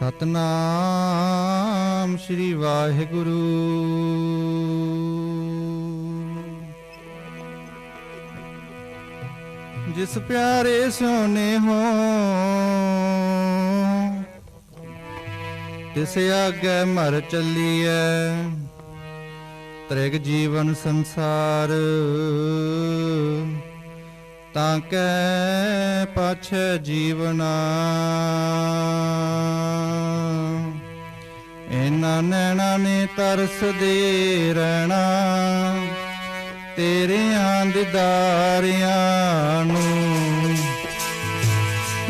ਸਤਨਾਮ ਸ੍ਰੀ ਵਾਹਿਗੁਰੂ। ਜਿਸ ਪਿਆਰੇ ਸੋਨੇ ਹੋ ਤਿਸ ਆਗੇ ਮਰ ਚੱਲੀਐ ਤ੍ਰਿਗ ਜੀਵਨ ਸੰਸਾਰ। ਤਾਂ ਕੈ ਪਾਛੈ ਜੀਵਨਾ। ਇਨਾਂ ਨੈਣਾ ਨੇ ਤਰਸਦੇ ਰਹਿਣਾ, ਤੇਰਿਆਂ ਦਿਦਾਰਿਆਂ ਨੂੰ।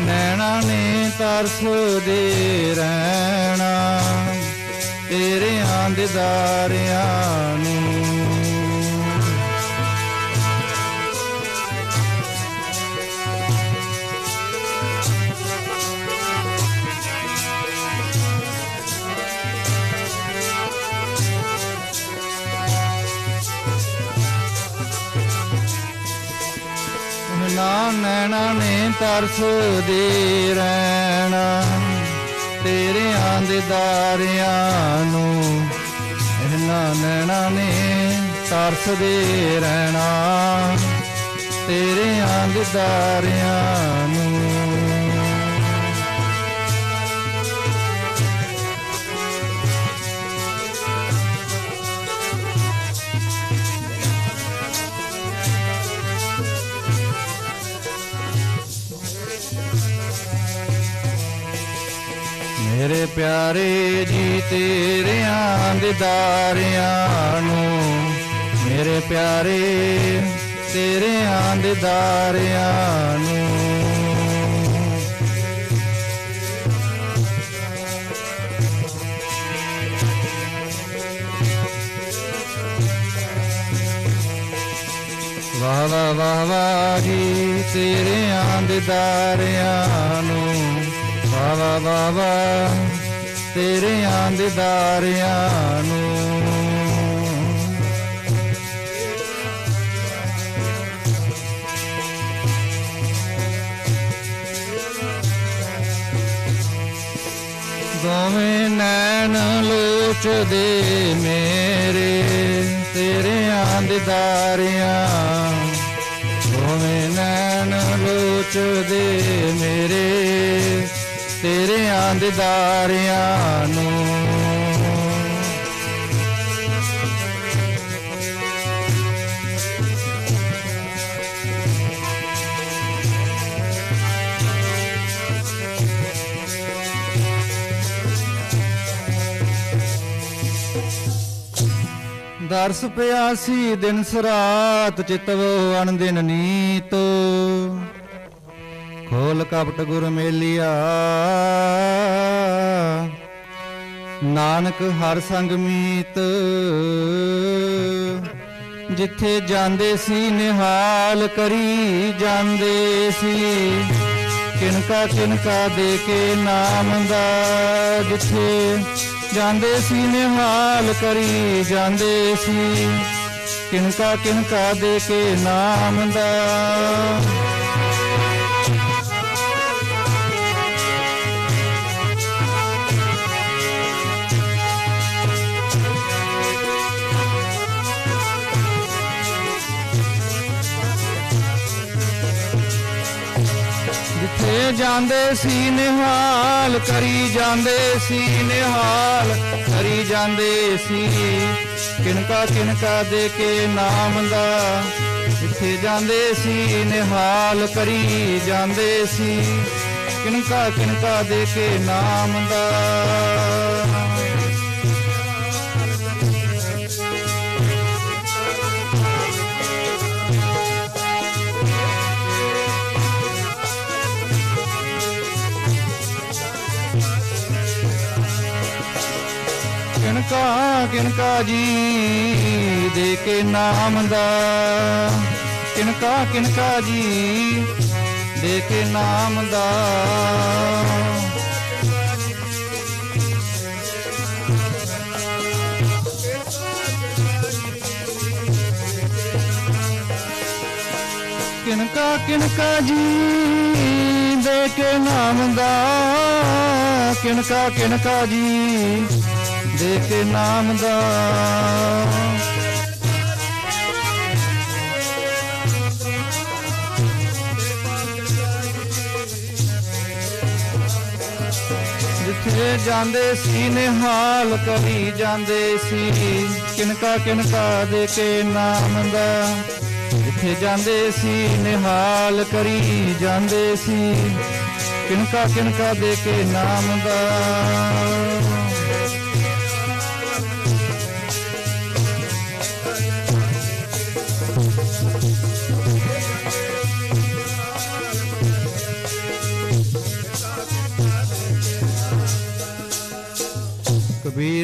ਨੈਣਾ ਨੇ ਤਰਸਦੇ ਰਹਿਣਾ, ਤੇਰਿਆਂ ਦਿਦਾਰਿਆਂ ਨੂੰ। ਨਾ ਨੈਣਾ ਨੇ ਤਰਸਦੇ ਰਹਿਣਾ। ਤੇਰਿਆਂ ਦੇ ਨੂੰ ਇਹਨਾਂ ਨੈਣਾ ਨੇ ਤਰਸਦੇ ਰਹਿਣਾ। ਤੇਰਿਆਂ ਦੇ ਨੂੰ ਮੇਰੇ ਪਿਆਰੇ ਜੀ ਤੇਰਿਆਂ ਦਿਦਾਰਿਆਂ ਨੂੰ। ਮੇਰੇ ਪਿਆਰੇ ਤੇਰੇ ਦਿਦਾਰਿਆਂ ਨੂੰ। ਵਾਹ ਵਾਹ ਵਾਹ ਜੀ, ਤੇਰਿਆਂ ਦਿਦਾਰਿਆਂ ਨੂੰ। ਵਾਹ ਵਾਹ ਵਾਹ ਵਾਹ, ਤੇਰਿਆਂ ਦਿਦਾਰਿਆਂ ਨੂੰ। ਦੋਵੇਂ ਨੈਣ ਲੋਚਦੇ ਮੇਰੇ, ਤੇਰਿਆਂ ਦਿਦਾਰਿਆਂ ਦੋਵੇਂ ਨੈਣ ਲੋਚਦੇ ਮੇਰੇ ਤੇਰਿਆਂ ਦਿਦਾਰਿਆਂ ਨੂੰ ਦਰਸ ਪਿਆਸੀ ਦਿਨ ਸਰਾਤ ਚਿਤਵੋ ਅਣਦਿਨ ਨੀਤ। ਖੋਲ ਕਪਟ ਗੁਰ ਮੇਲਿਆ। ਨਾਨਕ ਹਰ ਸੰਗ ਮੀਤ। ਜਿੱਥੇ ਜਾਂਦੇ ਸੀ ਨਿਹਾਲ ਕਰੀ ਜਾਂਦੇ ਸੀ। ਕਿਨਕਾ ਕਿਨਕਾ ਦੇ ਕੇ ਨਾਮ ਦਾ ਜਿੱਥੇ ਜਾਂਦੇ ਸੀ ਨਿਹਾਲ ਕਰੀ ਜਾਂਦੇ ਸੀ। ਕਿਨਕਾ ਕਿਨਕਾ ਦੇ ਕੇ ਨਾਮ ਦਾ ਜਾਂਦੇ ਸੀ ਨਿਹਾਲ, ਕਰੀ ਜਾਂਦੇ ਸੀ ਨਿਹਾਲ, ਕਰੀ ਜਾਂਦੇ ਸੀ। ਕਿਨਕਾ ਕਿਨਕਾ ਦੇ ਕੇ ਨਾਮ ਦਾ, ਜਿੱਥੇ ਜਾਂਦੇ ਸੀ ਨਿਹਾਲ, ਕਰੀ ਜਾਂਦੇ ਸੀ। ਕਿਨਕਾ ਕਿਨਕਾ ਦੇ ਕੇ ਨਾਮ ਦਾ। ਕਿਨਕਾ ਕਿਨਕਾ ਜੀ ਦੇ ਕੇ ਨਾਮ ਦਾ। ਕਿਨਕਾ ਕਿਨਕਾ ਜੀ ਦੇ ਕੇ ਨਾਮ ਦਾ। ਕਿਨਕਾ ਕਿਨਕਾ ਜੀ ਦੇ ਕੇ ਨਾਮ ਦਾ। ਕਿਨਕਾ ਕਿਣਕਾ ਜੀ ਦੇ ਕੇ ਨਾਮ ਦਾ। ਜਿੱਥੇ ਜਾਂਦੇ ਸੀ ਨਿਹਾਲ ਕਰੀ ਜਾਂਦੇ ਸੀ ਕਿਨਕਾ ਕਿਨਕਾ ਦੇ ਕੇ ਨਾਮ ਦਾ। ਜਿੱਥੇ ਜਾਂਦੇ ਸੀ ਨਿਹਾਲ, ਕਰੀ ਜਾਂਦੇ ਸੀ ਕਿਨਕਾ ਕਿਨਕਾ ਦੇ ਕੇ ਨਾਮ ਦਾ।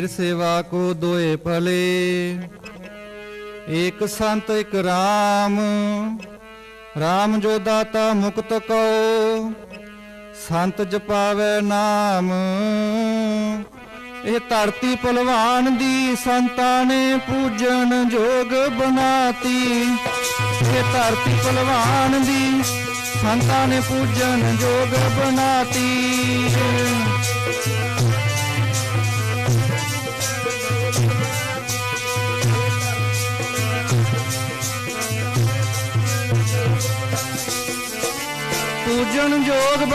ਕਬੀਰ ਸੇਵਾ ਕੋ ਦੋਏ ਭਲੇ। ਇਕ ਸੰਤ ਇੱਕ ਰਾਮ। ਰਾਮ ਜੋ ਦਾਤਾ ਮੁਕਤ ਕਉ, ਸੰਤ ਜਪਾਵੇ ਨਾਮ। ਇਹ ਧਰਤੀ ਭਲਵਾਨ ਦੀ ਸੰਤਾਂ ਨੇ ਪੂਜਣ ਜੋਗ ਬਣਾਤੀ। ਇਹ ਧਰਤੀ ਭਲਵਾਨ ਦੀ ਸੰਤਾਂ ਨੇ ਪੂਜਣ ਜੋਗ ਬਣਾਤੀ।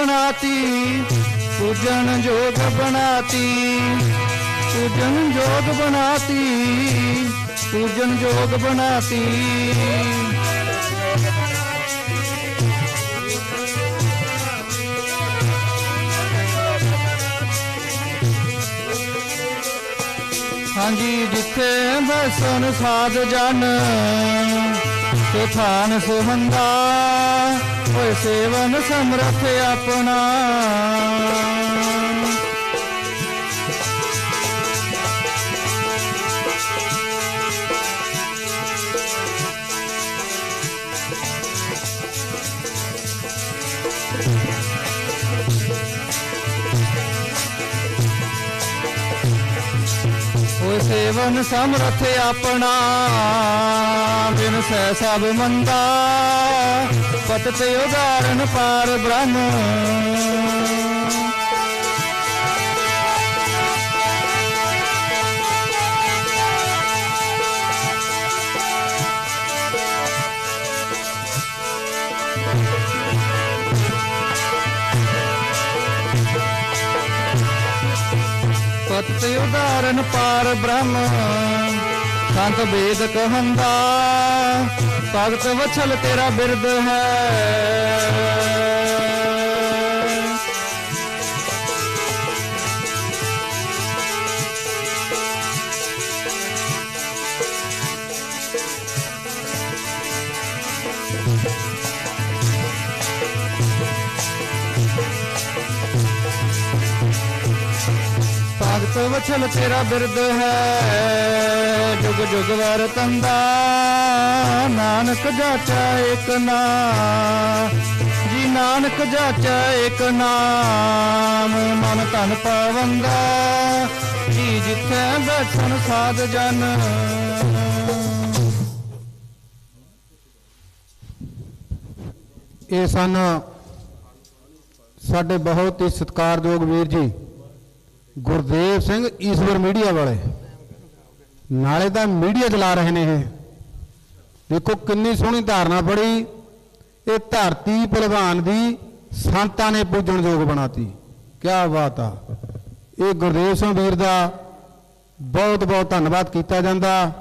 ਬਣਾਤੀ ਪੂਜਨ ਜੋਗ ਬਣਾਤੀ ਪੂਜਨ ਜੋਗ ਬਣਾਤੀ ਪੂਜਨ ਜੋਗ ਬਣਾਤੀ। ਹਾਂਜੀ ਜਿੱਥੇ ਬਸਨ ਸਾਧ ਜਨ ਤੇ ਥਾਨ ਸੁਹੰਦਾ ਓਏ ਸੇਵਨ ਸਮਰਥ ਆਪਣਾ। ਓਏ ਸਮਰਥ ਆਪਣਾ ਬਿਨ ਸਹਿ ਸਭ ਮੰਦਾ। ਪਤ ਤੇ ਉਦਾਰਨ ਪਾਰ ਬ੍ਰਹਮ। ਤੇ ਉਦਾਰਨ ਪਾਰ ਬ੍ਰਹਮ। ਸੰਤ ਵੇਦ ਕਹੰਦਾ ਭਗਤ ਵਛਲ ਤੇਰਾ ਬਿਰਦ ਹੈ। ਭਗਤ ਵਛਲ ਤੇਰਾ ਬਿਰਦ ਹੈ। ਜੁਗ ਜੁਗ ਵਰ ਤੰਦਾ, ਨਾਨਕ ਜਾਚਾ ਇਕ ਨਾ ਜੀ ਨਾਨਕ ਜਾਚਾ ਇਕ ਨਾਮ, ਮਨ ਤਨ ਪਾਵੰਦਾ। ਜੀ ਜਿੱਥੇ ਬੈਠਣ ਸਾਧ ਜਨ। ਇਹ ਸਨ ਸਾਡੇ ਬਹੁਤ ਹੀ ਸਤਿਕਾਰਯੋਗ ਵੀਰ ਜੀ। ਗੁਰਦੇਵ ਸਿੰਘ ਈਸ਼ਵਰ ਮੀਡੀਆ ਵਾਲੇ। ਨਾਲੇ ਤਾਂ ਮੀਡੀਆ ਚਲਾ ਰਹੇ ਨੇ ਇਹ। ਦੇਖੋ ਕਿੰਨੀ ਸੋਹਣੀ ਧਾਰਨਾ ਪੜੀ ਇਹ ਧਰਤੀ ਭਲਵਾਨ ਦੀ ਸੰਤਾਂ ਨੇ ਪੂਜਣ ਯੋਗ ਬਣਾਤੀ। ਕੀ ਬਾਤ ਆ। ਇਹ ਗੁਰਦੇਵ ਸਿੰਘ ਵੀਰ ਦਾ ਬਹੁਤ ਬਹੁਤ ਧੰਨਵਾਦ ਕੀਤਾ ਜਾਂਦਾ।